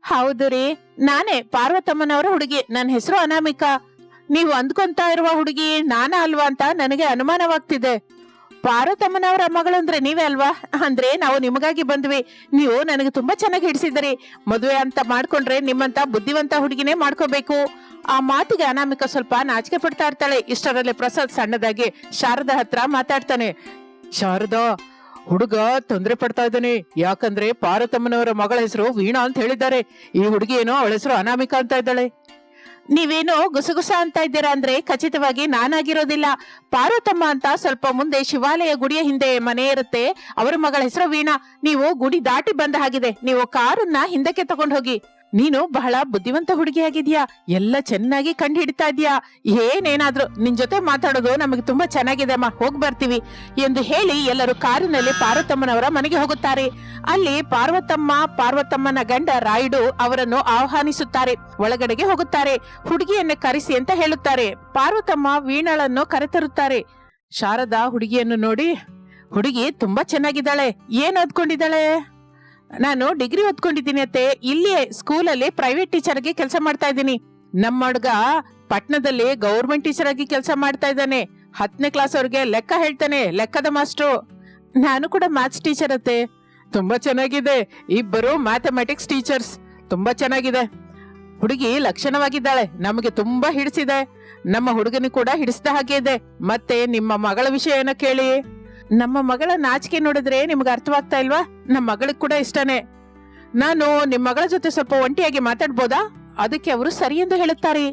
A: ಹೌದು ರೀ. ನಾನೇ ಪಾರ್ವತಮ್ಮನವರ ಹುಡುಗಿ. ನನ್ನ ಹೆಸರು ಅನಾಮಿಕಾ. ನೀವು ಅಂದ್ಕೊಂತ ಇರುವ ಹುಡುಗಿ ನಾನ ಅಲ್ವಾ ಅಂತ ನನಗೆ ಅನುಮಾನವಾಗ್ತಿದೆ. ಪಾರ್ವತಮ್ಮನವರ ಮಗಳಂದ್ರೆ ನೀವೇ ಅಲ್ವಾ? ಅಂದ್ರೆ ನಾವು ನಿಮಗಾಗಿ ಬಂದ್ವಿ. ನೀವು ನನಗೆ ತುಂಬಾ ಚೆನ್ನಾಗಿ ಹಿಡಿಸಿದ್ರಿ ಮದುವೆ ಅಂತ ಮಾಡ್ಕೊಂಡ್ರೆ ನಿಮ್ಮಂತ ಬುದ್ಧಿವಂತ ಹುಡುಗಿನೇ ಮಾಡ್ಕೋಬೇಕು. ಆ ಮಾತಿಗೆ ಅನಾಮಿಕ ಸ್ವಲ್ಪ ನಾಚಿಕೆ ಪಡ್ತಾ ಇರ್ತಾಳೆ. ಇಷ್ಟರಲ್ಲೇ ಪ್ರಸಾದ್ ಸಣ್ಣದಾಗಿ ಶಾರದಾ ಹತ್ರ ಮಾತಾಡ್ತಾನೆ. ಶಾರದಾ, ಹುಡುಗ ತೊಂದರೆ ಪಡ್ತಾ ಇದ್ದಾನೆ. ಯಾಕಂದ್ರೆ ಪಾರ್ವತಮ್ಮನವರ ಮಗಳ ಹೆಸರು ವೀಣಾ ಅಂತ ಹೇಳಿದ್ದಾರೆ. ಈ ಹುಡುಗಿ ಏನೋ ಅವಳ ಹೆಸರು ಅನಾಮಿಕ ಅಂತ ಇದ್ದಾಳೆ. ನೀವೇನೋ ಗುಸಗುಸ ಅಂತ ಇದ್ದೀರಾ ಅಂದ್ರೆ ಖಚಿತವಾಗಿ ನಾನಾಗಿರೋದಿಲ್ಲ. ಪಾರ್ವತಮ್ಮ ಅಂತ ಸ್ವಲ್ಪ ಮುಂದೆ ಶಿವಾಲಯ ಗುಡಿಯ ಹಿಂದೆ ಮನೆ ಇರುತ್ತೆ. ಅವರ ಮಗಳ ಹೆಸರು ವೀಣಾ. ನೀವು ಗುಡಿ ದಾಟಿ ಬಂದ ಹಾಗಿದೆ. ನೀವು ಕಾರನ್ನ ಹಿಂದಕ್ಕೆ ತಗೊಂಡ್ ಹೋಗಿ ನೀನು ಬಹಳ ಬುದ್ಧಿವಂತ ಹುಡುಗಿಯಾಗಿದ್ಯಾ ಎಲ್ಲ ಚೆನ್ನಾಗಿ ಕಂಡು ಹಿಡಿತಾ ಇದ್ಯಾ? ಏನೇನಾದ್ರೂ ನಿನ್ ಜೊತೆ ಮಾತಾಡೋದು ನಮಗೆ ತುಂಬಾ ಚೆನ್ನಾಗಿದೆ ಅಮ್ಮ. ಹೋಗ್ ಬರ್ತೀವಿ ಎಂದು ಹೇಳಿ ಎಲ್ಲರೂ ಕಾರಿನಲ್ಲಿ ಪಾರ್ವತಮ್ಮನವರ ಮನೆಗೆ ಹೋಗುತ್ತಾರೆ. ಅಲ್ಲಿ ಪಾರ್ವತಮ್ಮ, ಪಾರ್ವತಮ್ಮನ ಗಂಡ ರಾಯುಡು ಅವರನ್ನು ಆಹ್ವಾನಿಸುತ್ತಾರೆ. ಒಳಗಡೆಗೆ ಹೋಗುತ್ತಾರೆ. ಹುಡುಗಿಯನ್ನ ಕರೆಸಿ ಅಂತ ಹೇಳುತ್ತಾರೆ. ಪಾರ್ವತಮ್ಮ ವೀಣಳನ್ನು ಕರೆತರುತ್ತಾರೆ. ಶಾರದಾ ಹುಡುಗಿಯನ್ನು ನೋಡಿ, ಹುಡುಗಿ ತುಂಬಾ ಚೆನ್ನಾಗಿದ್ದಾಳೆ. ಏನ್ ಓದ್ಕೊಂಡಿದ್ದಾಳೆ? ನಾನು ಡಿಗ್ರಿ ಓದ್ಕೊಂಡಿದ್ದೀನಿ ಅತ್ತೆ. ಇಲ್ಲಿಯೇ ಸ್ಕೂಲಲ್ಲಿ ಪ್ರೈವೇಟ್ ಟೀಚರ್ಗೆ ಕೆಲಸ ಮಾಡ್ತಾ ಇದ್ದೀನಿ. ನಮ್ಮ ಹುಡುಗ ಪಟ್ಣದಲ್ಲಿ ಗೌರ್ಮೆಂಟ್ ಟೀಚರ್ ಆಗಿ ಕೆಲಸ ಮಾಡ್ತಾ ಇದ್ದಾನೆ. ಹತ್ತನೇ ಕ್ಲಾಸ್ ಅವ್ರಿಗೆ ಲೆಕ್ಕ ಹೇಳ್ತಾನೆ, ಲೆಕ್ಕದ ಮಾಸ್ಟ್ರು. ನಾನು ಕೂಡ ಮ್ಯಾಥ್ಸ್ ಟೀಚರ್ ಅತ್ತೆ. ತುಂಬಾ ಚೆನ್ನಾಗಿದೆ. ಇಬ್ಬರು ಮ್ಯಾಥಮೆಟಿಕ್ಸ್ ಟೀಚರ್ಸ್ ತುಂಬಾ ಚೆನ್ನಾಗಿದೆ. ಹುಡುಗಿ ಲಕ್ಷಣವಾಗಿದ್ದಾಳೆ. ನಮಗೆ ತುಂಬಾ ಹಿಡಿಸಿದೆ. ನಮ್ಮ ಹುಡುಗನಿ ಕೂಡ ಹಿಡಿಸಿದ ಹಾಗೆ ಇದೆ. ಮತ್ತೆ ನಿಮ್ಮ ಮಗಳ ವಿಷಯನ ಕೇಳಿ. ನಮ್ಮ ಮಗಳ ನಾಚಿಕೆ ನೋಡಿದ್ರೆ ನಿಮ್ಗೆ ಅರ್ಥವಾಗ್ತಾ ಇಲ್ವಾ? ನಮ್ಮ ಮಗಳಿಗೆ ಕೂಡ ಇಷ್ಟನೇ. ನಾನು ನಿಮ್ಮ ಮಗಳ ಜೊತೆ ಸ್ವಲ್ಪ ಒಂಟಿಯಾಗಿ ಮಾತಾಡ್ಬೋದಾ? ಅದಕ್ಕೆ ಅವರು ಸರಿ ಎಂದು ಹೇಳುತ್ತಾರೆ.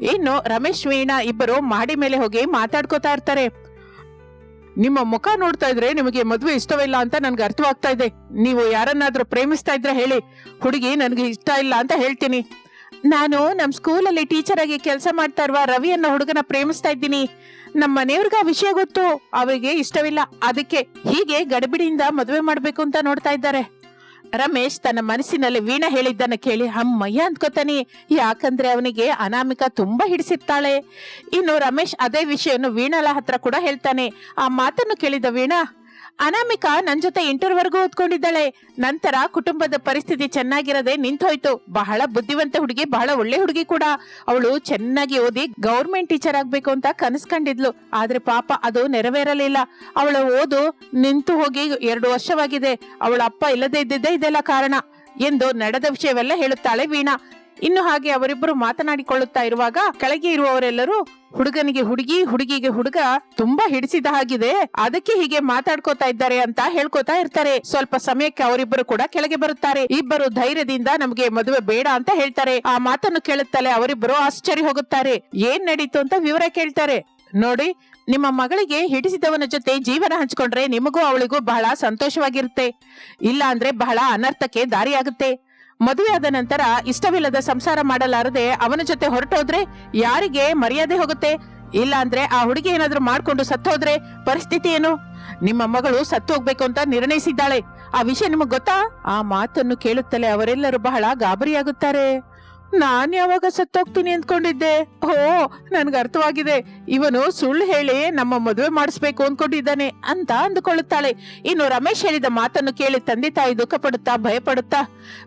A: ಇನ್ನು ರಮೇಶ್, ವೀಣಾ ಇಬ್ಬರು ಮಾಡಿ ಮೇಲೆ ಹೋಗಿ ಮಾತಾಡ್ಕೋತಾ ಇರ್ತಾರೆ. ನಿಮ್ಮ ಮುಖ ನೋಡ್ತಾ ಇದ್ರೆ ನಿಮಗೆ ಮದುವೆ ಇಷ್ಟವಿಲ್ಲ ಅಂತ ನನ್ಗೆ ಅರ್ಥವಾಗ್ತಾ ಇದೆ. ನೀವು ಯಾರನ್ನಾದ್ರೂ ಪ್ರೇಮಿಸ್ತಾ ಇದ್ರೆ ಹೇಳಿ. ಹುಡುಗಿ, ನನಗೆ ಇಷ್ಟ ಇಲ್ಲ ಅಂತ ಹೇಳ್ತೀನಿ. ನಾನು ನಮ್ಮ ಸ್ಕೂಲಲ್ಲಿ ಟೀಚರ್ ಆಗಿ ಕೆಲಸ ಮಾಡ್ತಾ ಇರುವ ರವಿ ಅನ್ನೋ ಹುಡುಗನ ಪ್ರೇಮಿಸ್ತಾ ಇದ್ದೀನಿ. ನಮ್ಮ ಮನೆಯವ್ರಿಗೆ ಆ ವಿಷಯ ಗೊತ್ತು. ಅವರಿಗೆ ಇಷ್ಟವಿಲ್ಲ. ಅದಕ್ಕೆ ಹೀಗೆ ಗಡಬಿಡಿಯಿಂದ ಮದುವೆ ಮಾಡ್ಬೇಕು ಅಂತ ನೋಡ್ತಾ ಇದ್ದಾರೆ. ರಮೇಶ್ ತನ್ನ ಮನಸ್ಸಿನಲ್ಲಿ ವೀಣಾ ಹೇಳಿದ್ದನ್ನ ಕೇಳಿ ಅಮ್ಮಯ್ಯ ಅಂದ್ಕೋತಾನೆ, ಯಾಕಂದ್ರೆ ಅವನಿಗೆ ಅನಾಮಿಕ ತುಂಬಾ ಹಿಡಿಸಿರ್ತಾಳೆ. ಇನ್ನು ರಮೇಶ್ ಅದೇ ವಿಷಯವನ್ನು ವೀಣಾಳ ಹತ್ರ ಕೂಡ ಹೇಳ್ತಾನೆ. ಆ ಮಾತನ್ನು ಕೇಳಿದ ವೀಣಾ ಅನಾಮಿಕಾ ನನ್ ಜೊತೆ ಇಂಟರ್ವರೆಗೂ ಓದ್ಕೊಂಡಿದ್ದಾಳೆ. ನಂತರ ಕುಟುಂಬದ ಪರಿಸ್ಥಿತಿ ಚೆನ್ನಾಗಿರದೆ ನಿಂತೋಯ್ತು. ಬಹಳ ಬುದ್ಧಿವಂತ ಹುಡುಗಿ, ಬಹಳ ಒಳ್ಳೆ ಹುಡುಗಿ ಕೂಡ. ಅವಳು ಚೆನ್ನಾಗಿ ಓದಿ ಗೌರ್ಮೆಂಟ್ ಟೀಚರ್ ಆಗ್ಬೇಕು ಅಂತ ಕನಸ್ಕೊಂಡಿದ್ಲು. ಆದ್ರೆ ಪಾಪ ಅದು ನೆರವೇರಲಿಲ್ಲ. ಅವಳ ಓದು ನಿಂತು ಹೋಗಿ ಎರಡು ವರ್ಷವಾಗಿದೆ. ಅವಳ ಅಪ್ಪ ಇಲ್ಲದೆ ಇದ್ದಿದ್ದೇ ಇದೆಲ್ಲ ಕಾರಣ ಎಂದು ನಡೆದ ವಿಷಯವೆಲ್ಲ ಹೇಳುತ್ತಾಳೆ ವೀಣಾ. ಇನ್ನು ಹಾಗೆ ಅವರಿಬ್ಬರು ಮಾತನಾಡಿಕೊಳ್ಳುತ್ತಾ ಇರುವಾಗ ಕೆಳಗೆ ಇರುವವರೆಲ್ಲರೂ ಹುಡುಗನಿಗೆ ಹುಡುಗಿ, ಹುಡುಗಿಗೆ ಹುಡುಗ ತುಂಬಾ ಹಿಡಿಸಿದ ಹಾಗಿದೆ. ಅದಕ್ಕೆ ಹೀಗೆ ಮಾತಾಡ್ಕೋತಾ ಇದ್ದಾರೆ ಅಂತ ಹೇಳ್ಕೊತಾ ಇರ್ತಾರೆ. ಸ್ವಲ್ಪ ಸಮಯಕ್ಕೆ ಅವರಿಬ್ಬರು ಕೂಡ ಕೆಳಗೆ ಬರುತ್ತಾರೆ. ಇಬ್ಬರು ಧೈರ್ಯದಿಂದ ನಮಗೆ ಮದುವೆ ಬೇಡ ಅಂತ ಹೇಳ್ತಾರೆ. ಆ ಮಾತನ್ನು ಕೇಳುತ್ತಲೇ ಅವರಿಬ್ಬರು ಆಶ್ಚರ್ಯ ಹೋಗುತ್ತಾರೆ. ಏನ್ ನಡೀತು ಅಂತ ವಿವರ ಕೇಳ್ತಾರೆ. ನೋಡಿ, ನಿಮ್ಮ ಮಗಳಿಗೆ ಹಿಡಿಸಿದವನ ಜೊತೆ ಜೀವನ ಹಂಚಿಕೊಂಡ್ರೆ ನಿಮಗೂ ಅವಳಿಗೂ ಬಹಳ ಸಂತೋಷವಾಗಿರುತ್ತೆ. ಇಲ್ಲ ಅಂದ್ರೆ ಬಹಳ ಅನರ್ಥಕ್ಕೆ ದಾರಿಯಾಗುತ್ತೆ. ಮದುವೆ ಆದ ನಂತರ ಇಷ್ಟವಿಲ್ಲದ ಸಂಸಾರ ಮಾಡಲಾರದೆ ಅವನ ಜೊತೆ ಹೊರಟೋದ್ರೆ ಯಾರಿಗೆ ಮರ್ಯಾದೆ ಹೋಗುತ್ತೆ? ಇಲ್ಲ ಅಂದ್ರೆ ಆ ಹುಡುಗಿ ಏನಾದ್ರೂ ಮಾಡ್ಕೊಂಡು ಸತ್ತೋದ್ರೆ ಪರಿಸ್ಥಿತಿ ಏನು? ನಿಮ್ಮ ಮಗಳು ಸತ್ತು ಹೋಗ್ಬೇಕು ಅಂತ ನಿರ್ಣಯಿಸಿದ್ದಾಳೆ. ಆ ವಿಷಯ ನಿಮಗ್ ಗೊತ್ತಾ? ಆ ಮಾತನ್ನು ಕೇಳುತ್ತಲೇ ಅವರೆಲ್ಲರೂ ಬಹಳ ಗಾಬರಿಯಾಗುತ್ತಾರೆ. ನಾನ್ ಯಾವಾಗ ಸತ್ತೋಗ್ತೀನಿ ಅಂದ್ಕೊಂಡಿದ್ದೆ? ಓ ನನ್ಗೆ ಅರ್ಥವಾಗಿದೆ. ಇವನು ಸುಳ್ಳು ಹೇಳಿ ನಮ್ಮ ಮದುವೆ ಮಾಡಿಸ್ಬೇಕು ಅಂದ್ಕೊಂಡಿದ್ದಾನೆ ಅಂತ ಅಂದುಕೊಳ್ಳುತ್ತಾಳೆ. ಇನ್ನು ರಮೇಶ್ ಹೇಳಿದ ಮಾತನ್ನು ಕೇಳಿ ತಂದೆ ತಾಯಿ ದುಃಖ ಪಡುತ್ತಾ ಭಯಪಡುತ್ತಾ,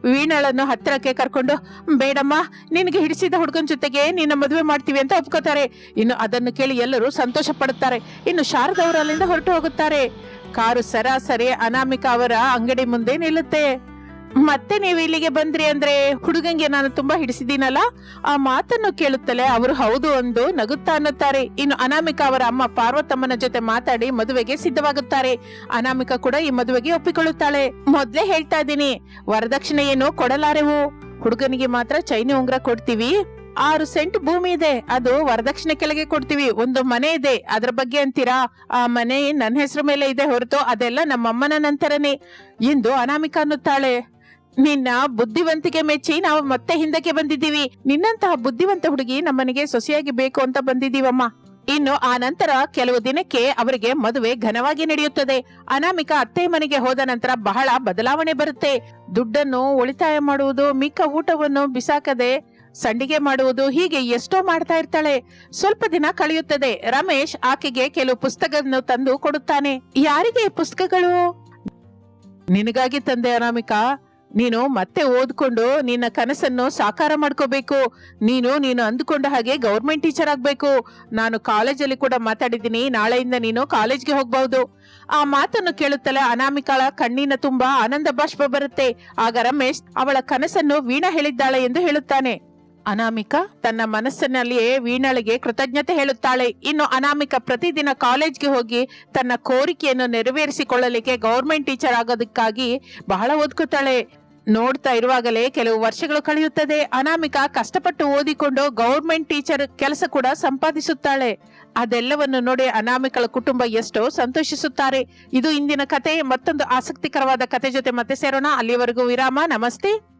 A: ವೀಣಳನ್ನು ಹತ್ತಿರಕ್ಕೆ ಕರ್ಕೊಂಡು, ಬೇಡಮ್ಮ, ನಿನಗೆ ಹಿಡಿಸಿದ ಹುಡುಗನ ಜೊತೆಗೆ ನಿನ್ನ ಮದುವೆ ಮಾಡ್ತೀವಿ ಅಂತ ಒಪ್ಕೋತಾರೆ. ಇನ್ನು ಅದನ್ನು ಕೇಳಿ ಎಲ್ಲರೂ ಸಂತೋಷ ಪಡುತ್ತಾರೆ ಇನ್ನು ಶಾರದವರು ಅಲ್ಲಿಂದ ಹೊರಟು ಹೋಗುತ್ತಾರೆ. ಕಾರು ಸರಾಸರಿ ಅನಾಮಿಕಾ ಅವರ ಅಂಗಡಿ ಮುಂದೆ ನಿಲ್ಲುತ್ತೆ. ಮತ್ತೆ ನೀವು ಇಲ್ಲಿಗೆ ಬಂದ್ರಿ ಅಂದ್ರೆ ಹುಡುಗಂಗೆ ನಾನು ತುಂಬಾ ಹಿಡಿಸಿದ್ದೀನಲ್ಲ? ಆ ಮಾತನ್ನು ಕೇಳುತ್ತಲೇ ಅವರು ಹೌದು ಅಂದು ನಗುತ್ತಾ ಅನ್ನುತ್ತಾರೆ. ಇನ್ನು ಅನಾಮಿಕಾ ಅವರ ಅಮ್ಮ ಪಾರ್ವತಮ್ಮನ ಜೊತೆ ಮಾತಾಡಿ ಮದುವೆಗೆ ಸಿದ್ಧವಾಗುತ್ತಾರೆ. ಅನಾಮಿಕಾ ಕೂಡ ಈ ಮದುವೆಗೆ ಒಪ್ಪಿಕೊಳ್ಳುತ್ತಾಳೆ. ಮೊದ್ಲೇ ಹೇಳ್ತಾ ಇದ್ದೀನಿ ವರದಕ್ಷಿಣೆ ಏನು ಕೊಡಲಾರೆವು. ಹುಡುಗನಿಗೆ ಮಾತ್ರ ಚೈನಿ ಉಂಗ್ರ ಕೊಡ್ತೀವಿ. ಆರು ಸೆಂಟ್ ಭೂಮಿ ಇದೆ, ಅದು ವರದಕ್ಷಿಣೆ ಕೆಳಗೆ ಕೊಡ್ತೀವಿ. ಒಂದು ಮನೆ ಇದೆ, ಅದ್ರ ಬಗ್ಗೆ ಅಂತೀರಾ? ಆ ಮನೆ ನನ್ನ ಹೆಸರು ಮೇಲೆ ಇದೆ ಹೊರತು ಅದೆಲ್ಲ ನಮ್ಮಮ್ಮನ ನಂತರನೇ. ಎಂದು ಅನಾಮಿಕಾ ಅನ್ನುತ್ತಾಳೆ. ನಿನ್ನ ಬುದ್ಧಿವಂತಿಕೆ ಮೆಚ್ಚಿ ನಾವು ಮತ್ತೆ ಹಿಂದಕ್ಕೆ ಬಂದಿದ್ದೀವಿ. ನಿನ್ನಂತಹ ಬುದ್ಧಿವಂತ ಹುಡುಗಿ ನಮ್ಮನೆಗೆ ಸೊಸೆಯಾಗಿ ಬೇಕು ಅಂತ ಬಂದಿದ್ದೀವಮ್ಮ. ಇನ್ನು ಆ ನಂತರ ಕೆಲವು ದಿನಕ್ಕೆ ಅವರಿಗೆ ಮದುವೆ ಘನವಾಗಿ ನಡೆಯುತ್ತದೆ. ಅನಾಮಿಕ ಅತ್ತೆ ಮನೆಗೆ ಹೋದ ನಂತರ ಬಹಳ ಬದಲಾವಣೆ ಬರುತ್ತೆ. ದುಡ್ಡನ್ನು ಉಳಿತಾಯ ಮಾಡುವುದು, ಮಿಕ್ಕ ಊಟವನ್ನು ಬಿಸಾಕದೆ ಸಂಡಿಗೆ ಮಾಡುವುದು ಹೀಗೆ ಎಷ್ಟೋ ಮಾಡ್ತಾ ಇರ್ತಾಳೆ. ಸ್ವಲ್ಪ ದಿನ ಕಳೆಯುತ್ತದೆ. ರಮೇಶ್ ಆಕೆಗೆ ಕೆಲವು ಪುಸ್ತಕವನ್ನು ತಂದು ಕೊಡುತ್ತಾನೆ. ಯಾರಿಗೆ ಪುಸ್ತಕಗಳು? ನಿನಗಾಗಿ ತಂದೆ ಅನಾಮಿಕಾ. ನೀನು ಮತ್ತೆ ಓದ್ಕೊಂಡು ನಿನ್ನ ಕನಸನ್ನು ಸಾಕಾರ ಮಾಡ್ಕೋಬೇಕು. ನೀನು ನೀನು ಅಂದುಕೊಂಡ ಹಾಗೆ ಗೌರ್ಮೆಂಟ್ ಟೀಚರ್ ಆಗ್ಬೇಕು. ನಾನು ಕಾಲೇಜಲ್ಲಿ ಕೂಡ ಮಾತಾಡಿದ್ದೀನಿ. ನಾಳೆಯಿಂದ ನೀನು ಕಾಲೇಜ್ಗೆ ಹೋಗ್ಬಹುದು ಆ ಮಾತನ್ನು ಕೇಳುತ್ತಲೇ ಅನಾಮಿಕಾಳ ಕಣ್ಣಿನ ತುಂಬಾ ಆನಂದ ಬಾಷ್ಪ ಬರುತ್ತೆ. ಆಗ ರಮೇಶ್ ಅವಳ ಕನಸನ್ನು ವೀಣಾ ಹೇಳಿದ್ದಾಳೆ ಎಂದು ಹೇಳುತ್ತಾನೆ. ಅನಾಮಿಕಾ, ತನ್ನ ಮನಸ್ಸಿನಲ್ಲಿಯೇ ವೀಣಳಿಗೆ ಕೃತಜ್ಞತೆ ಹೇಳುತ್ತಾಳೆ. ಇನ್ನು ಅನಾಮಿಕಾ ಪ್ರತಿದಿನ ಕಾಲೇಜ್ಗೆ ಹೋಗಿ ತನ್ನ ಕೋರಿಕೆಯನ್ನು ನೆರವೇರಿಸಿಕೊಳ್ಳಲಿಕ್ಕೆ ಗೌರ್ಮೆಂಟ್ ಟೀಚರ್ ಆಗೋದಕ್ಕಾಗಿ ಬಹಳ ಓದ್ಕೋತಾಳೆ. ನೋಡ್ತಾ ಇರುವಾಗಲೇ ಕೆಲವು ವರ್ಷಗಳು ಕಳೆಯುತ್ತದೆ. ಅನಾಮಿಕ ಕಷ್ಟಪಟ್ಟು ಓದಿಕೊಂಡು ಗೌರ್ಮೆಂಟ್ ಟೀಚರ್ ಕೆಲಸ ಕೂಡ ಸಂಪಾದಿಸುತ್ತಾಳೆ. ಅದೆಲ್ಲವನ್ನು ನೋಡಿ ಅನಾಮಿಕಳ ಕುಟುಂಬ ಎಷ್ಟೋ ಸಂತೋಷಿಸುತ್ತಾರೆ. ಇದು ಇಂದಿನ ಕತೆ. ಮತ್ತೊಂದು ಆಸಕ್ತಿಕರವಾದ ಕತೆ ಜೊತೆ ಮತ್ತೆ ಸೇರೋಣ. ಅಲ್ಲಿವರೆಗೂ ವಿರಾಮ. ನಮಸ್ತೆ.